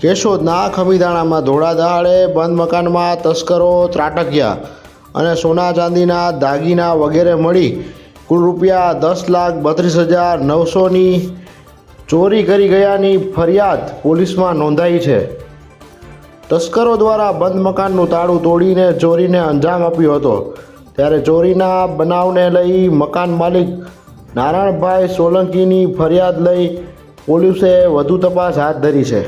કેશોદના ખમીદાણામાં ધોળા બંધ મકાનમાં તસ્કરો ત્રાટક્યા અને સોના ચાંદીના દાગીના વગેરે મળી કુલ રૂપિયા દસ લાખ બત્રીસ હજાર નવસોની ચોરી કરી ગયાની ફરિયાદ પોલીસમાં નોંધાઈ છે. તસ્કરો દ્વારા બંધ મકાનનું તાળું તોડીને ચોરીને અંજામ આપ્યો હતો. ત્યારે ચોરીના બનાવને લઈ મકાન માલિક નારાયણભાઈ સોલંકીની ફરિયાદ લઈ પોલીસે વધુ તપાસ હાથ ધરી છે.